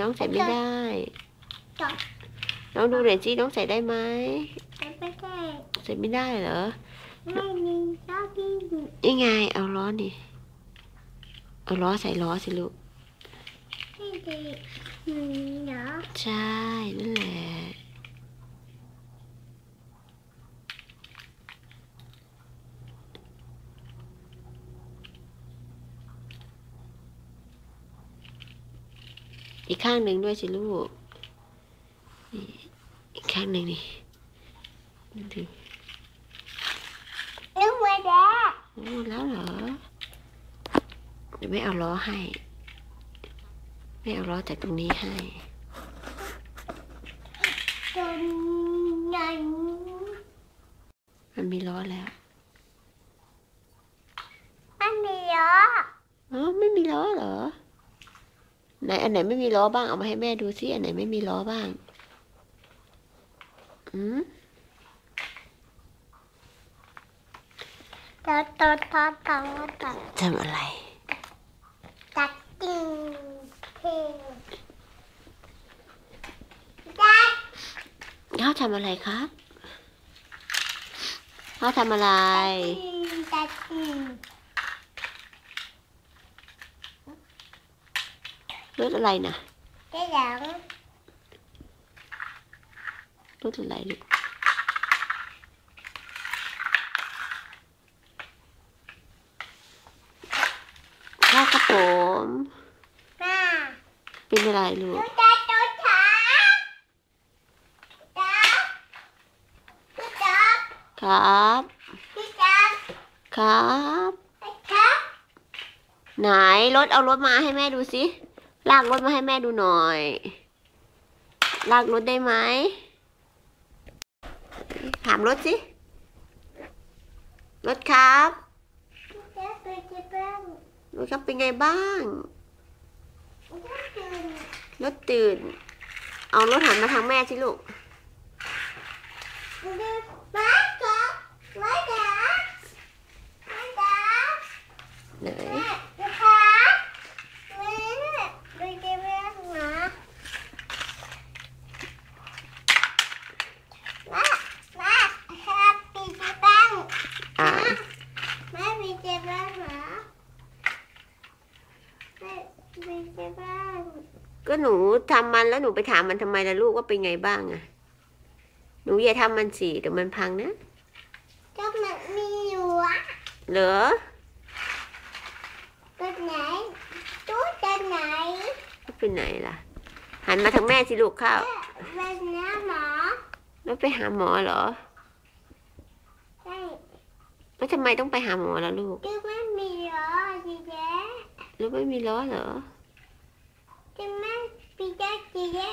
น้องใส่ไม่ได้จับน้องดูหน่อยสิน้องใส่ได้ไหมไม่ได้ ใส่ไม่ได้เหรอไม่มีเจ้าที่ยังไง เอาล้อนี่เอาล้อใส่ล้อสิลูกที่ดีหนึ่งเหรอใช่นั่นแหละ อีกข้างหนึ่งด้วยสิลูกนี่อีกข้างหนึ่งนี่นี่ถึงลูกมาแล้วโอ้แล้วเหรอเดี๋ยวไม่เอาล้อให้ ไม่เอาล้อจากตรงนี้ให้จนนั้นมันมีล้อแล้วไม่มีเหรออ๋อไม่มีล้อเหรอ ไหนอันไหนไม่มีล้อบ้างเอามาให้แม่ดูซิอันไหนไม่มีล้อบ้าง อืมตัดตัดตัดตัดตัดทำอะไร ตัดติ้งเพลงตัดเขาทำอะไรครับเขาทำอะไร ตัดติ้ง รถอะไรนะได้หลังรถอะไรลูกข้าวกระผมหน้าเป็นอะไรลูกดูตาดูขาตาดูตาครับดูตาครับ ครับ ไหนรถเอารถมาให้แม่ดูสิ ลากรถมาให้แม่ดูหน่อย ลากรถได้ไหม ถามรถสิ รถครับจะไปที่บ้านรถครับเป็นไงบ้างจะตื่นรถตื่น เอารถหันมาทางแม่สิลูกดูบ้านก็ไม่จ๋าไม่จ๋า ไหน แม่ดูขาแม่ดูที่บ้านนะแม่แม่ครับปีที่บ้าน อ่า แม่ปีที่บ้านเหรอแม่ ปีที่บ้านก็หนูทำมันแล้วหนูไปถามมันทำไมล่ะลูกว่าเป็นไงบ้างอะหนูอย่าทำมันสิเดี๋ยวมันพังนะ ก็มันมีอยู่อะเหรอ ตัวไหนตู้ตัวไหนเป็นไหนล่ะ หันมาทางแม่สิลูกเข้าเป็นเนื้อหมอแล้วไปหาหมอเหรอ ใช่แล้วทำไมต้องไปหาหมอล่ะลูก ที่ไม่มีเหรอจีเจ๊ แล้วไม่มีล้อเหรอ ที่ไม่ปีเจ๊จีเจ๊